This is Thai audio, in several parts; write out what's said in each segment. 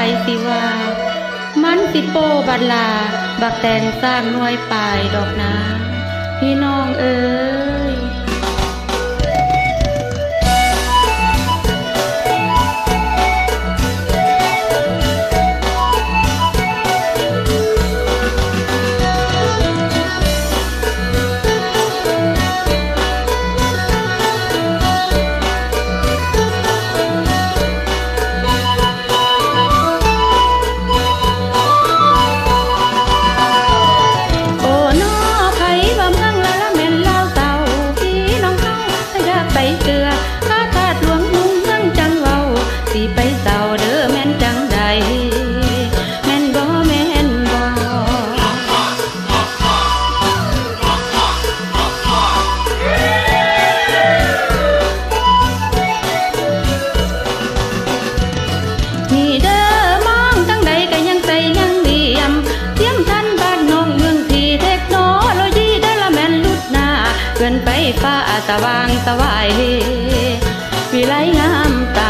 แล้วแต่ไผสิว่ามันสิโปบัดลา บักแตนสร้างน้วยปลายดอกนาพี่น้อง ฟ้าสว่างสวายวิไลงามตา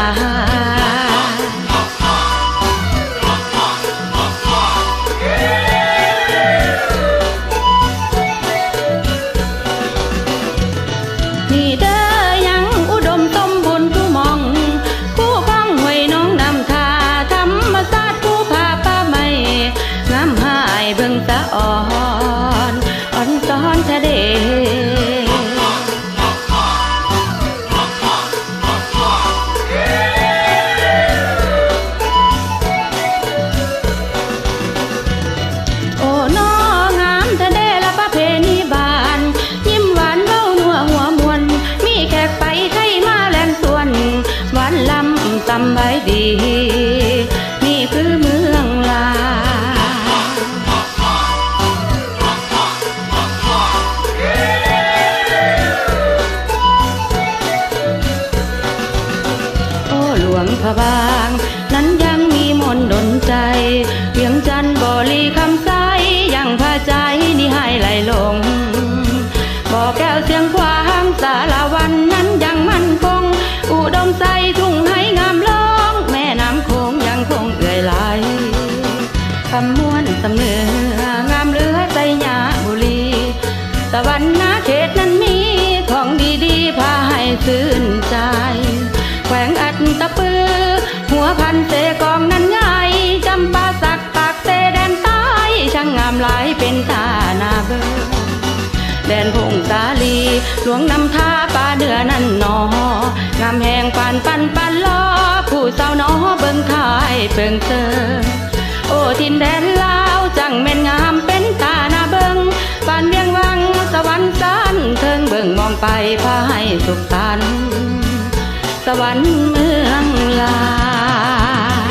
ำตำใบดี นี่คือเมืองลา โอ้หลวงพระบาง ซื่นใจ แขวงอัดตะปือ หัวพันเสกองนั้นใหญ่จำปาสักปากเสแดนใต้ช่างงามหลายเป็นตาหนาเบอแดนพงสาลี หลวงนำท่าป่าเดือนั่นนองามแหงปานปันปันล้อผู้สาวนอเบิ่งทายเปิงเตอโอ้ทินแดน องไปพาให้สุขสันต์สวรรค์เมืองลาว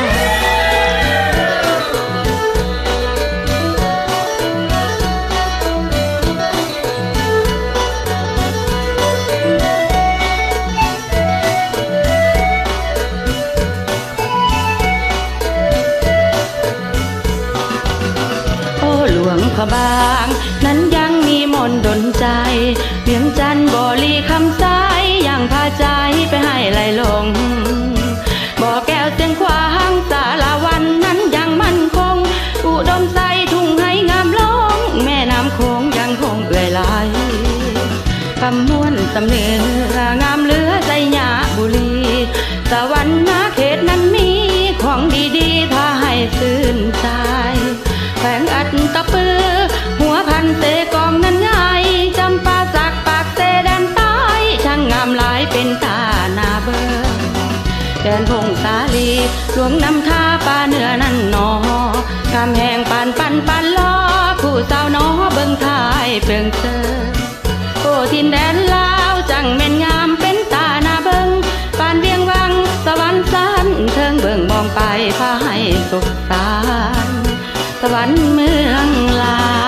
โอ้หลวงพระบาง นั้นยังมีมนต์ดนใจำสายยังพาใจไปให้ไหลลง บ่อแก้วเสียงควางสารวันนั้นยังมั่นคง อุดมใสทุ่งให้งามลง แม่น้ำโคงยังคงเอื่อยไหลคำม้วนสำเนืองามเหลือใจยาบุรีสวรรค์นาเขตนั้นมีของดีๆพาให้ซื่นใจแขวงอัดตะปือ หัวพันเส วงนำท่าป่าเนื้อนั่นนอกำแหงปานปันปันล้อผู้สาวนอเบิ่งทายเปิงเจอโอ้ทินแดนลาวจังแม่นงามเป็นตาหน้าเบิงปานเวียงวังสวรรค์สันเทิงเบิ่งมองไปพาให้สุขสานต์สวรรค์เมืองลา